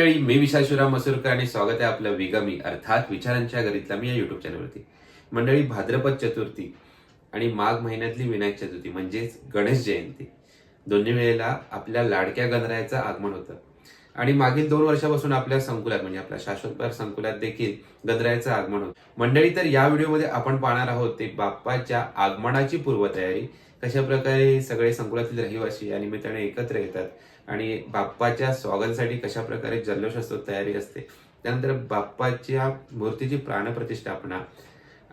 मंडळी मी विशाल शिवराम आणि स्वागत आहे आपलं विगमी अर्थात विचारांच्या घरीतला मी या युट्यूब चॅनलवरती मंडळी भाद्रपद चतुर्थी आणि माघ महिन्यातली विनायक चतुर्थी म्हणजेच गणेश जयंती. दोन्ही वेळेला आपल्या लाडक्या गणरायाचं आगमन होतं. आणि मागील दोन वर्षापासून आपल्या संकुलात म्हणजे आपल्या शाश्वतबाग संकुलात देखील गणरायाचं आगमन होतं. मंडळी तर या व्हिडिओमध्ये आपण पाहणार आहोत ते बाप्पाच्या आगमनाची पूर्वतयारी. कशा प्रकारे सगळे संकुलातील रहिवासी या निमित्ताने एकत्र येतात आणि बाप्पाच्या स्वागतासाठी कशा प्रकारे जल्लोष असतो तयारी असते. त्यानंतर बाप्पाच्या मूर्तीची प्राणप्रतिष्ठापना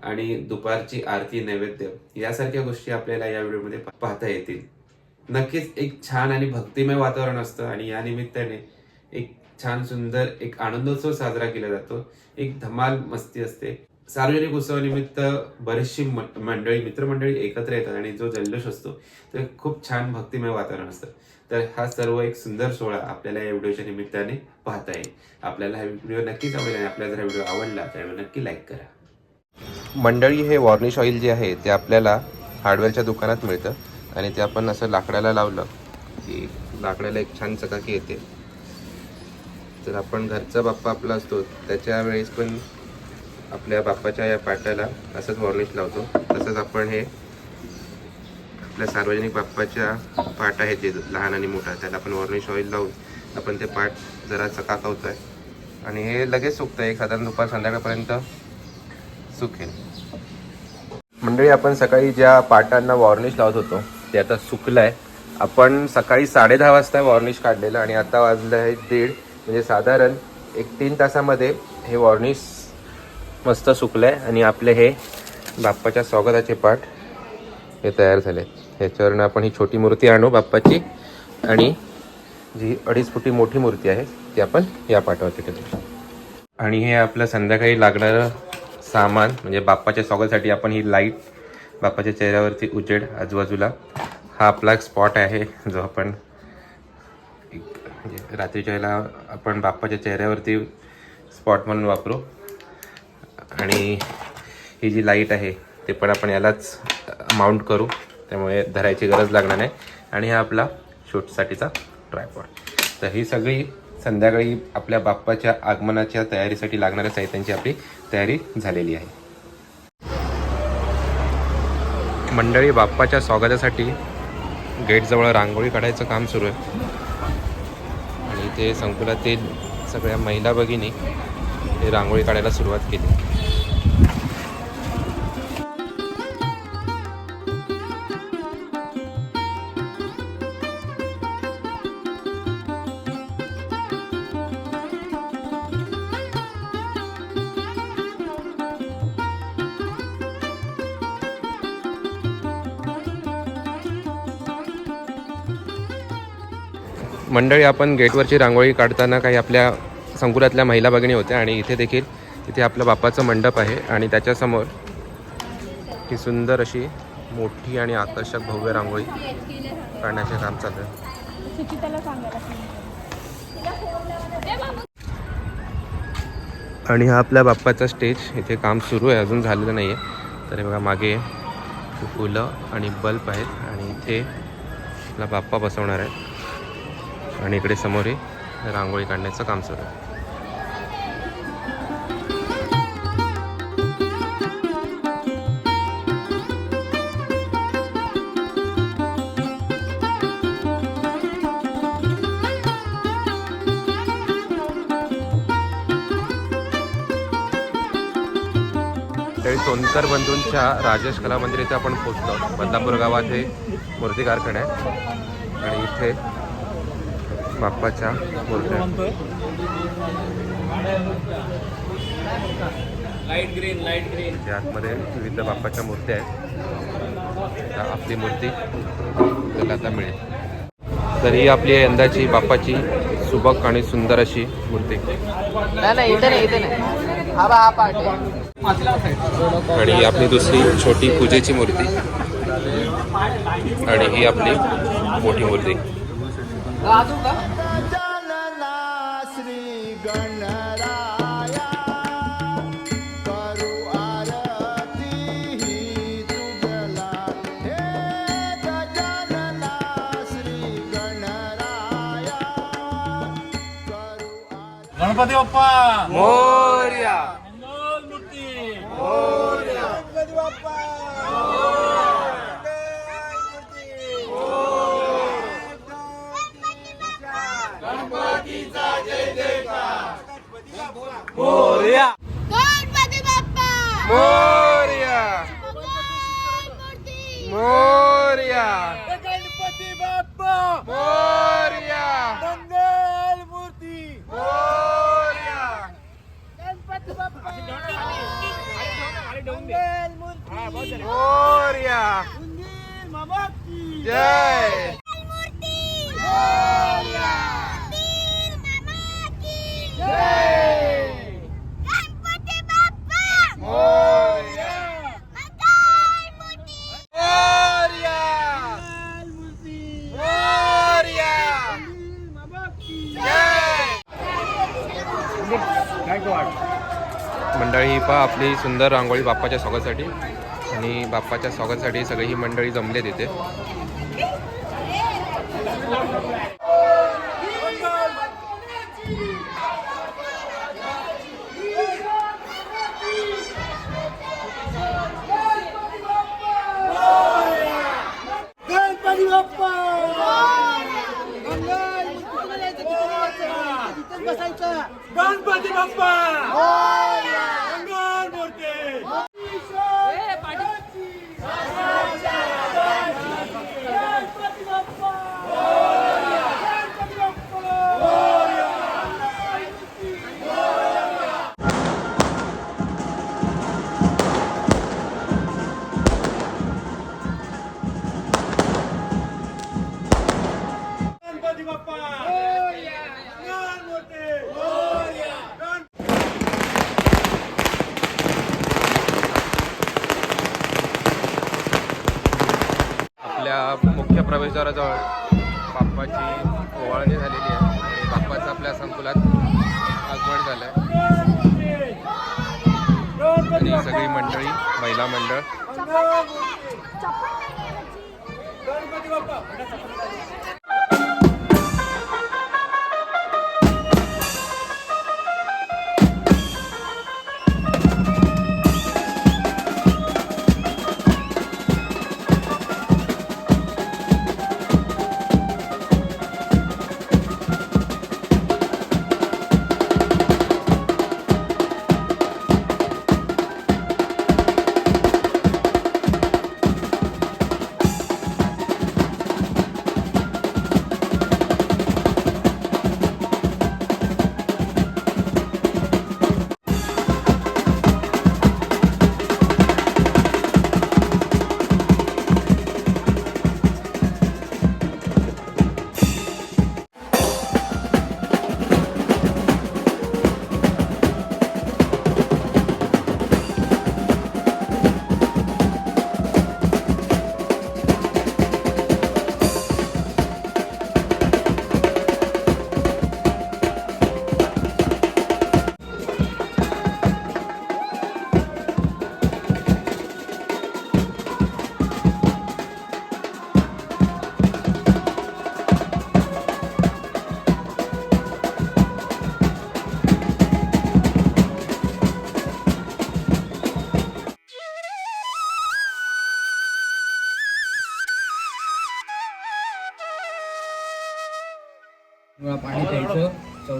आणि दुपारची आरती नैवेद्य यासारख्या गोष्टी आपल्याला या व्हिडिओमध्ये पाहता येतील. नक्कीच एक छान आणि भक्तिमय वातावरण असतं आणि या निमित्ताने एक छान सुंदर एक आनंदोत्सव साजरा केला जातो. एक धमाल मस्ती असते. सार्वजनिक उत्सवानिमित्त बरीचशी मंडळी मित्रमंडळी एकत्र येतात आणि जो जल्लोष असतो ते खूप छान भक्तिमय वातावरण असतं. तर हा सर्व एक सुंदर सोहळा आपल्याला या व्हिडिओच्या निमित्ताने पाहता येईल. आपल्याला हा व्हिडिओ नक्कीच आवडेल आणि आपल्याला जर हा व्हिडिओ आवडला तर व्हिडिओ नक्की लाईक करा. मंडळी हे वॉर्निश ऑइल जे आहे ते आपल्याला हार्डवेअरच्या दुकानात मिळतं आणि ते आपण असं लाकडाला लावलं की लाकडाला एक छान चकाकी येते. तर आपण घरचा बाप्पा आपला असतो त्याच्या वेळेस पण आपल्या बाप्पाच्या या पाट्याला असंच वॉर्निश लावतो. तसंच आपण हे आपल्या सार्वजनिक बाप्पाच्या पाट आहेत जे लहान आणि मोठा त्याला आपण वॉर्निश ऑइल लावून आपण ते पाट जरा चकाकवतोय आणि हे लगेच सुकतं. एक साधारण दुपार संध्याकाळपर्यंत सुकेल. मंडळी आपण सकाळी ज्या पाटांना वॉर्निश लावत होतो ते आता सुकलं आहे आपण सकाळी साडे दहा वाजता वॉर्निश काढलेलं आणि आता वाजलं आहे दीड. म्हणजे साधारण एक तीन तासामध्ये हे वॉर्निश मस्त सुकलं आहे आणि आपले हे बाप्पाच्या स्वागताचे पाठ हे तयार झाले. ह्याच्यावरनं आपण ही छोटी मूर्ती आणू बाप्पाची आणि जी अडीच फुटी मोठी मूर्ती आहे ती आपण या पाठावरती ठेवू. आणि हे आपलं संध्याकाळी लागणारं सामान म्हणजे बाप्पाच्या स्वागतासाठी आपण ही लाइट बाप्पाच्या चेहऱ्यावरती उजेड आजूबाजूला. हा आपला एक स्पॉट आहे जो आपण एक म्हणजे रात्रीच्या वेळेला आपण बाप्पाच्या चेहऱ्यावरती स्पॉट म्हणून वापरू. आणि ही जी लाइट आहे ते पण आपण यालाच माउंट करू. त्यामुळे धरायची गरज लागणार नाही. आणि हा आपला शूटसाठीचा ट्रायपॉड तर ही सगळी संध्याकाळी आपल्या बाप्पाच्या आगमनाच्या तयारीसाठी लागणाऱ्या साहित्यांची आपली तयारी झालेली आहे. मंडळी बाप्पाच्या स्वागतासाठी गेटजवळ रांगोळी काढायचं काम सुरू आहे. आणि ते संकुलातील सगळ्या महिला भगिनी रांगोळी काढायला सुरुवात केली. मंडळी आपण गेटवरची रांगोळी काढताना काही आपल्या संकुलातल्या महिला भगिनी होत्या आणि इथे देखील इथे आपलं बाप्पाचं मंडप आहे आणि त्याच्यासमोर ही सुंदर अशी मोठी आणि आकर्षक भव्य रांगोळी काढण्याचे काम चालू आहे. आणि हा आपल्या बाप्पाचा स्टेज. इथे काम सुरू आहे अजून झालेलं नाही आहे तर हे बघा मागे फुलं आणि बल्ब आहेत आणि इथे आपला बाप्पा बसवणार आहे आणि इकडे समोर हे रांगोळी काढण्याचं काम सुरू आहे. सोनकर बंधूंच्या राजेश कला मंदिर इथे आपण पोहोचलो. बदलापूर गावात हे मूर्ती कारखाना आहे. आणि इथे बाप्पाच्या मूर्त्या लाइट ग्रीन लाइट ग्रीन इथे आतमध्ये विविध बाप्पाच्या मूर्त्या आहेत. आता आपली मूर्ती आपल्याला आता मिळेल. तर ही आपली यंदाची बाप्पाची सुबक आणि सुंदर अशी मूर्ती. नाही नाही इथे नाही इथे नाही. हा हा पार्ट आणि ही आपली दुसरी छोटी पूजेची मूर्ती. आणि ही आपली मोठी मूर्ती. गणपती बाप्पा! मोर्या! मोर्या गणपती बाप्पा! मोर्या! मूर्ती मोर्या गणपती बाप्पा! मोर्या! मंगल मूर्ती मोर्या गणपती बाप्पा मोर्या. जय मूर्ती गणपती बाप्पा मोर्या मंगल मूर्ती मोर्या मोर्या जय मंडळी ही पहा आपली सुंदर रांगोळी बाप्पाच्या स्वागतासाठी. आणि बाप्पाच्या स्वागतासाठी सगळी ही मंडळी जमले तिथे गणपती बाप्पा! आपल्या मुख्य प्रवेशद्वाराजवळ बाप्पाची ओवाळणी झालेली आहे. आणि बाप्पाचं आपल्या संकुलात आगमन झालं आहे आणि सगळी मंडळी महिला मंडळ. गणपती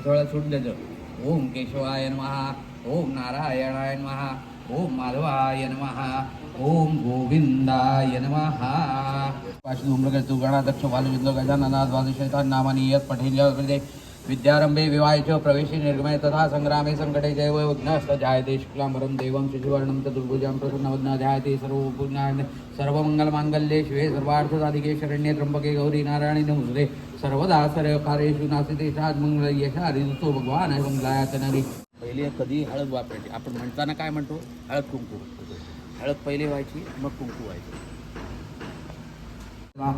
चौथळा सूट द्यायचं ओम केशवाय महा ओम नारायणाय महा ओम माधवाय महा ओम गोविंदाय नमहा पाच धूम्रगस्तु गणाध्यक्ष बालविंद गजाननाथ द्वादशैतान नामानी यत् पठेल विद्यारंभे विवाहे प्रवेशे निर्गमे तथा संग्रामे संकटे जैव विघ्नस्त जायते शुक्लांबरं देवं शिशुवर्णं चतुर्भुजां प्रसन्नवदना ध्यायते सर्वपुण्यान् सर्वमङ्गलमाङ्गल्ये शिवे सर्वार्थसाधिके शरण्ये त्र्यंबके गौरी नारायणी नमस्ते सर्वदा सर्वकार्येषु नासिते मंगल यशारी तो भगवान आहे मंगलायात नरी पहिले कधी हळद वापरायची. आपण म्हणताना काय म्हणतो? हळद कुंकू. हळद पहिले व्हायची मग कुंकू व्हायची.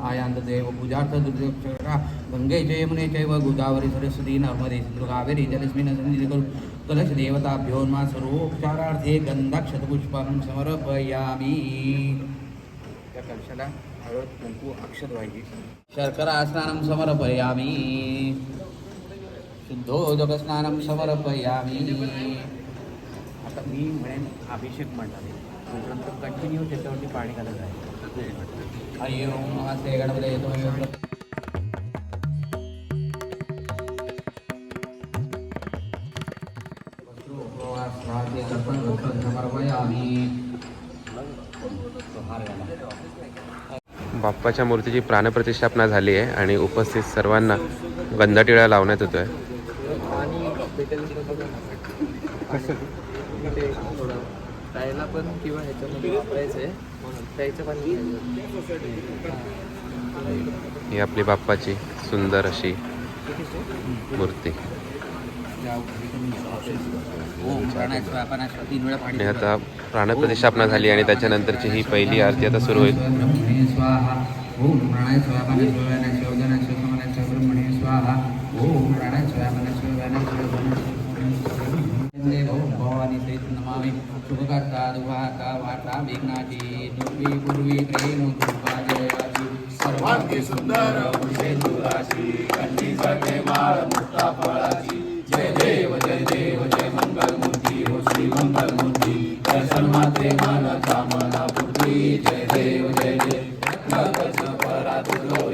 आयांत देव पूजार्थ दुर्योक्षरा गंगे च यमुने चैव गोदावरी सरस्वती नर्मदे सिंधु कावेरी जलस्मिन् करू कलश देवताभ्योन्मा सर्वोपचारार्थे गंधाक्षतपुष्पं समर्पयामि। त्या कलशाला हळद कुंकू अक्षत व्हायची शर्करा स्नानं समर्पयामि। शुद्धोदकस्नानं समर्पयामि। आता मी म्हणेन अभिषेक म्हणणार नंतर कंटिन्यू त्याच्यावरती पाणी घालत आहे. ओम नमस्ते गणपते येतो बाप्पाच्या मूर्तीची प्राणप्रतिष्ठापना झाली आहे आणि उपस्थित सर्वांना गंधाटिळा लावण्यात येतोय. प्यायला पण किंवा ह्याच्यामध्ये वापरायचं आहे पाणी ही आपली बाप्पाची सुंदर अशी मूर्ती. आणि आता प्राणप्रतिष्ठापना झाली आणि त्याच्यानंतरची ही पहिली आरती आता सुरू होईल. ब्रह्मणे स्वाहा। ओम प्राणाय स्वाहा प्राणाय स्वाहा व्यानाय स्वाहा उदानाय स्वाहा। समानाय स्वाहा ब्रह्मणे स्वाहा ओम प्राणाय स्वाहा प्राणाय स्वाहा व्यानाय स्वाहा उदानाय भवानी सहित नमामि। शुभकर्ता दुभाका वाटा विघ्नाची। दुर्वी पूर्वी प्रेम कृपा जयाची। सर्वांगी सुंदर पुरुषेंदुराची कंठी सटे माळ मुक्ता फळाची। जय देव जय देव जय मंगल मूर्ती हो श्री मंगल मूर्ती दर्शन मात्रे मन कामना पूर्ती Sabaoth.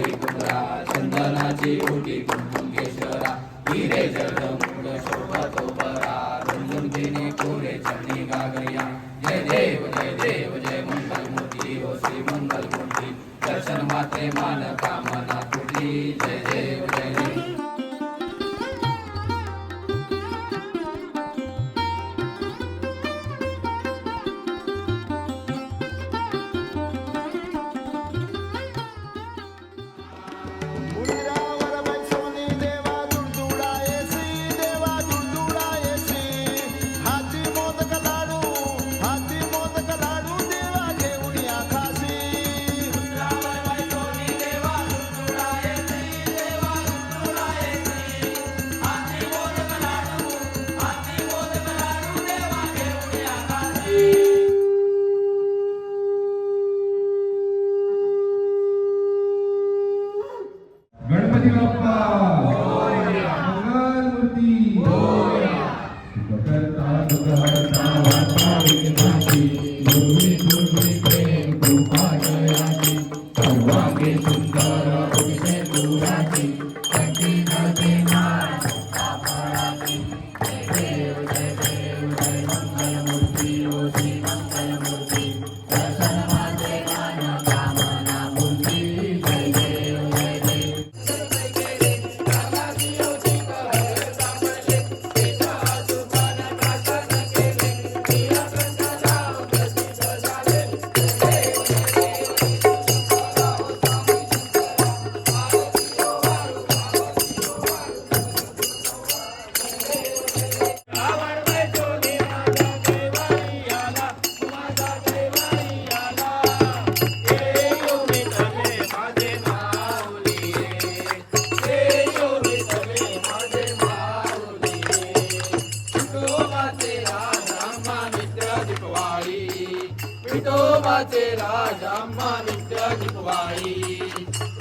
विठोबाचे राजा अम्मा नित्य जिपवाई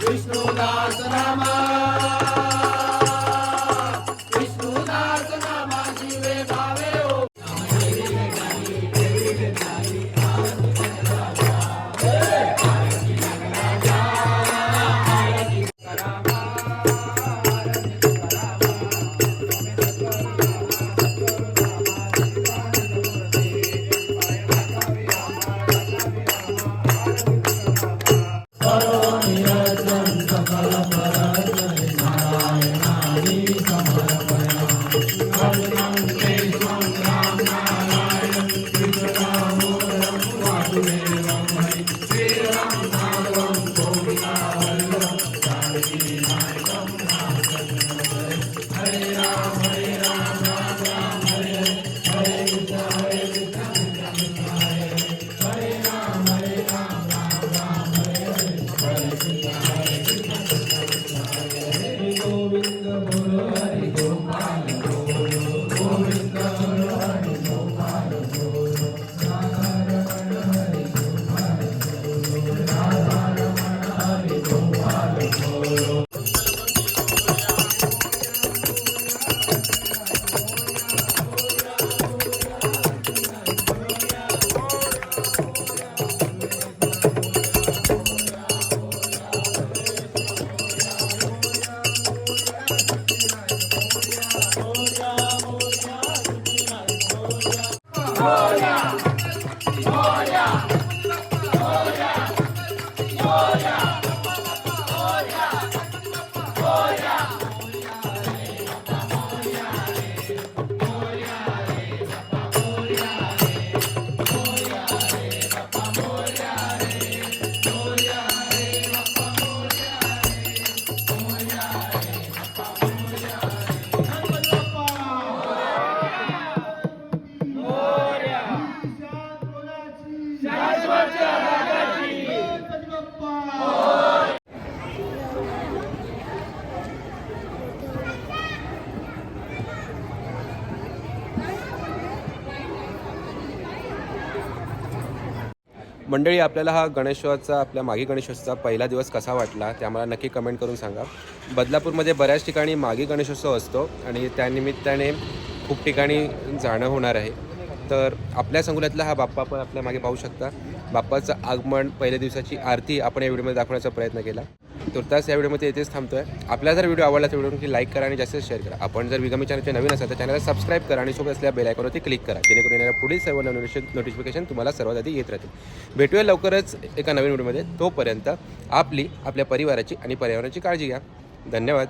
विष्णुदास नामा. मंडळी आपल्याला हा गणेशोत्सवाचा आपल्या मागी गणेशोत्सवाचा पहिला दिवस कसा वाटला ते आम्हाला नक्की कमेंट करून सांगा. बदलापूरमध्ये बऱ्याच ठिकाणी मागी गणेशोत्सव असतो आणि त्यानिमित्ताने खूप ठिकाणी जाणं होणार आहे. तर आपल्या संकुलातला हा बाप्पा पण आपल्या मागे पाहू शकता. बाप्पाचं आगमन पहिल्या दिवसाची आरती आपण या व्हिडिओमध्ये दाखवण्याचा प्रयत्न केला. तुर्तास या व्हिडिओमध्ये येथेच थांबतोय. आपला जर व्हिडिओ आवडला तर व्हिडिओ नक्की लाईक करा आणि जास्तीत शेअर करा. आपण जर विगमी चॅनलचे नवीन असाल तर चॅनलला सबस्क्राईब करा आणि सोबत असल्या बेल आयकॉनवरती क्लिक करा. जेणेकरून येणाऱ्या पुढील सर्व नोटिफिकेशन नोटिफिकेशन तुम्हाला सर्वात आधी येत राहतील. भेटूया लवकरच एका नवीन व्हिडिओमध्ये. तोपर्यंत आपली आपल्या परिवाराची आणि पर्यावरणाची काळजी घ्या. धन्यवाद.